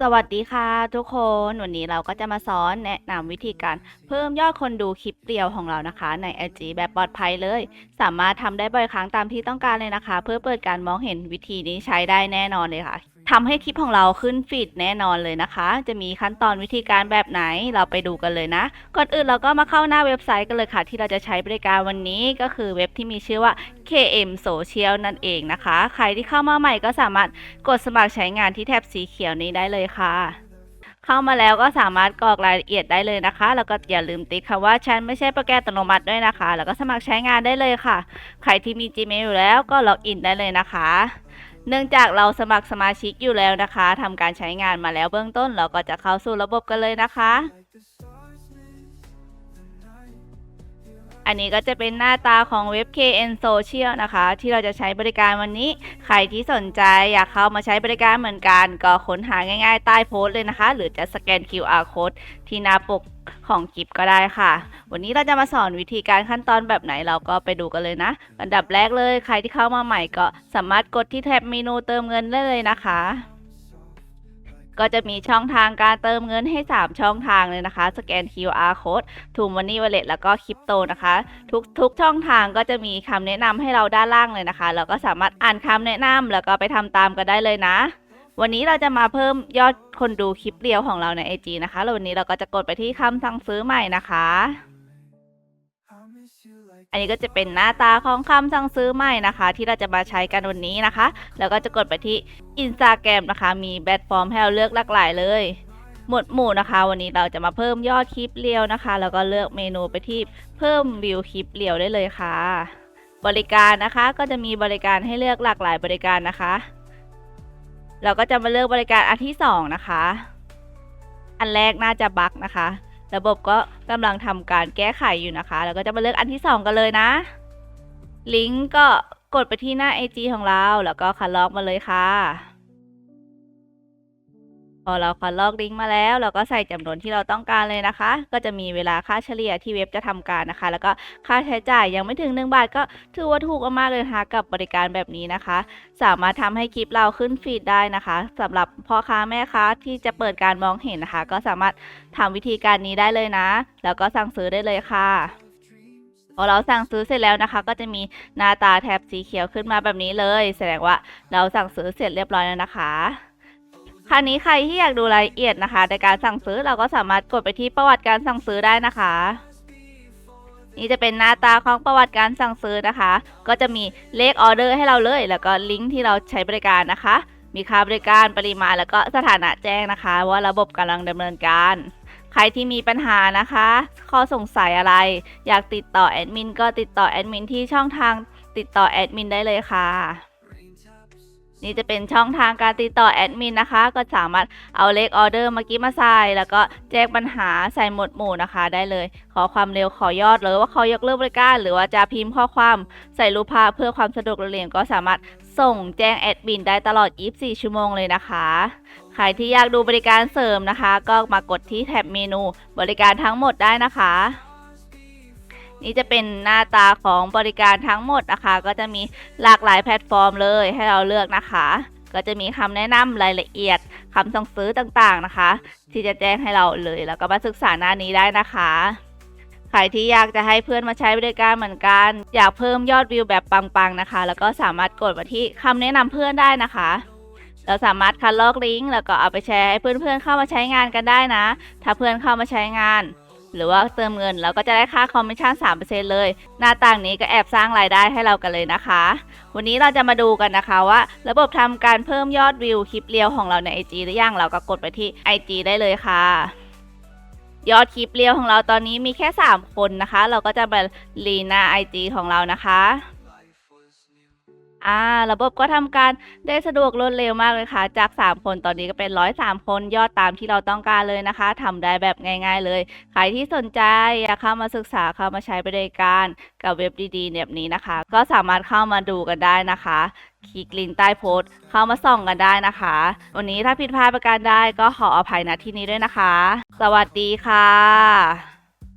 สวัสดีค่ะทุกคน วันนี้เราก็จะมาสอนแนะนำวิธีการเพิ่มยอดคนดูคลิปเรียวของเรานะคะ ใน IG แบบปลอดภัยเลย สามารถทำได้บ่อยครั้งตามที่ต้องการเลยนะคะ เพื่อเปิดการมองเห็นวิธีนี้ใช้ได้แน่นอนเลยค่ะ ทำให้คลิปของเราขึ้นฟีดแน่นอนเลยนะคะ จะมีขั้นตอนวิธีการแบบไหนเราไปดูกันเลยนะ ก่อนอื่นเราก็มาเข้าหน้าเว็บไซต์กันเลยค่ะ ที่เราจะใช้บริการวันนี้ก็คือเว็บที่มีชื่อว่า KM Social นั่นเองนะคะ ใครที่เข้ามาใหม่ก็สามารถกดสมัครใช้งานที่แท็บสีเขียวนี้ได้เลยค่ะเข้ามาแล้วก็สามารถกรอกรายละเอียดได้เลยนะคะ แล้วก็อย่าลืมติ๊กคำว่าฉันไม่ใช่โปรแกรมอัตโนมัติด้วยนะคะ แล้วก็สมัครใช้งานได้เลยค่ะ ใครที่มี Gmail อยู่แล้วก็ล็อกอินได้เลยนะคะ เนื่องจากเราสมัครสมาชิกอยู่แล้วนะคะทำการใช้งานมาแล้วเบื้องต้นเราก็จะเข้าสู่ระบบกันเลยนะคะ อันนี้ก็จะเป็นหน้าตาของเว็บ KN Social นะคะ ที่เราจะใช้บริการวันนี้ ใครที่สนใจอยากเข้ามาใช้บริการเหมือนกัน ก็ค้นหาง่ายๆ ใต้โพสต์เลยนะคะ หรือจะสแกน QR code ที่หน้าปกของคลิปก็ได้ค่ะ วันนี้เราจะมาสอนวิธีการขั้นตอนแบบไหนเราก็ไปดูกันเลยนะ อันดับแรกเลย ใครที่เข้ามาใหม่ก็สามารถกดที่แท็บเมนูเติมเงินได้เลยนะคะ ก็จะมีช่องทางการเติมเงินให้ 3 ช่องทางเลยนะคะ สแกน QR code ทูมันนี่วอลเล็ตแล้วก็คริปโตนะคะ ทุกทุกช่องทางก็จะมีคำแนะนำให้เราด้านล่างเลยนะคะ เราก็สามารถอ่านคำแนะนำแล้วก็ไปทำตามกันได้เลยนะ วันนี้เราจะมาเพิ่มยอดคนดูคลิปเรียวของเราใน IG นะคะแล้ววันนี้เราก็จะกดไปที่คำสั่งซื้อใหม่นะคะ อันนี้ก็จะเป็นหน้าตาของคำสั่งซื้อใหม่นะคะ ที่เราจะมาใช้กันวันนี้นะคะ แล้วก็จะกดไปที่ Instagram นะคะ มีแพลตฟอร์มให้เราเลือกหลากหลายเลยหมวดหมู่นะคะ วันนี้เราจะมาเพิ่มยอดคลิปเรียวนะคะ แล้วก็เลือกเมนูไปที่เพิ่มวิวคลิปเรียวได้เลยค่ะ บริการนะคะก็จะมีบริการให้เลือกหลากหลายบริการนะคะ เราก็จะมาเลือกบริการอันที่สองนะคะ อันแรกน่าจะบั๊กนะคะ ระบบก็กำลังทำการแก้ไขอยู่นะคะ แล้วก็จะมาเลือกอันที่ 2 กันเลยนะ ลิงก์ก็กดไปที่หน้า IG ของเรา แล้วก็คัดลอกมาเลยค่ะ พอเราคัดลอกลิงก์มาแล้ว เราก็ใส่จำนวนที่เราต้องการเลยนะคะ ก็จะมีเวลาค่าเฉลี่ยที่เว็บจะทำการนะคะ แล้วก็ค่าใช้จ่ายยังไม่ถึง 1 บาทก็ถือว่าถูกมากๆเลยนะคะกับบริการแบบนี้นะคะ สามารถทำให้คลิปเราขึ้นฟีดได้นะคะสำหรับพ่อค้าแม่ค้าที่จะเปิดการมองเห็นนะคะ ก็สามารถทำวิธีการนี้ได้เลยนะ แล้วก็สั่งซื้อได้เลยค่ะพอเราสั่งซื้อเสร็จแล้วนะคะ ก็จะมีหน้าตาแถบสีเขียวขึ้นมาแบบนี้เลย แสดงว่าเราสั่งซื้อเสร็จเรียบร้อยแล้วนะคะ ราวนี้ใครที่อยากดูรายละเอียดนะคะ ในการสั่งซื้อเราก็สามารถกดไปที่ประวัติการสั่งซื้อได้นะคะ นี่จะเป็นหน้าตาของประวัติการสั่งซื้อนะคะ ก็จะมีเลขออเดอร์ให้เราเลย แล้วก็ลิงก์ที่เราใช้บริการนะคะ มีค่าบริการปริมาณแล้วก็สถานะแจ้งนะคะ ว่าระบบกำลังดำเนินการใครที่มีปัญหานะคะ ข้อสงสัยอะไร อยากติดต่อแอดมินก็ติดต่อแอดมินที่ช่องทางติดต่อแอดมินได้เลยค่ะ นี่จะเป็นช่องทางการติดต่อแอดมินนะคะ ก็สามารถเอาเลขออเดอร์เมื่อกี้มาใส่ แล้วก็แจ้งปัญหาใส่หมวดหมู่นะคะได้เลย ขอความเร็วขอยอดหรือว่าขอยกเลิกบริการ หรือว่าจะพิมพ์ข้อความใส่รูปภาพเพื่อความสะดวกรวดเร็วก็สามารถส่งแจ้งแอดมินได้ตลอด 24 ชั่วโมงเลยนะคะ ใครที่อยากดูบริการเสริมนะคะ ก็มากดที่แท็บเมนูบริการทั้งหมดได้นะคะ นี่จะเป็นหน้าตาของบริการทั้งหมดนะคะ ก็จะมีหลากหลายแพลตฟอร์มเลยให้เราเลือกนะคะ ก็จะมีคำแนะนำรายละเอียดคำสั่งซื้อต่างๆนะคะ ที่จะแจ้งให้เราเลย แล้วก็มาศึกษาหน้านี้ได้นะคะใครที่อยากจะให้เพื่อนมาใช้บริการเหมือนกัน อยากเพิ่มยอดวิวแบบปังๆนะคะ แล้วก็สามารถกดมาที่คำแนะนำเพื่อนได้นะคะ เราสามารถคัดลอกลิงก์แล้วก็เอาไปแชร์ให้เพื่อนๆเข้ามาใช้งานกันได้นะ ถ้าเพื่อนเข้ามาใช้งาน หรือว่าเติมเงินเราก็จะได้ค่าคอมมิชชั่น 3%เลย หน้าต่างนี้ก็แอบสร้างรายได้ให้เรากันเลยนะคะ วันนี้เราจะมาดูกันนะคะว่า ระบบทำการเพิ่มยอดวิวคลิปเรียวของเราใน IG หรือยังเราก็กดไปที่ IG ได้เลยค่ะยอดคลิปเรียวของเราตอนนี้มีแค่ 3 คนนะคะ เราก็จะมาลีหน้า IG ของเรานะคะ อ่า ระบบก็ทำการได้สะดวกรวดเร็วมากเลยค่ะ จาก 3 คนตอนนี้ก็เป็น 103 คนยอดตามที่เราต้องการเลยนะคะทำได้แบบง่าย ๆ เลย ใครที่สนใจอยากเข้ามาศึกษาเข้ามาใช้บริการกับเว็บดีๆแบบนี้นะคะ ก็สามารถเข้ามาดูกันได้นะคะ คลิกลิงก์ใต้โพสต์ เข้ามาส่องกันได้นะคะ วันนี้ถ้าผิดพลาดประการใดก็ขออภัยณที่นี้ด้วยนะคะ สวัสดีค่ะ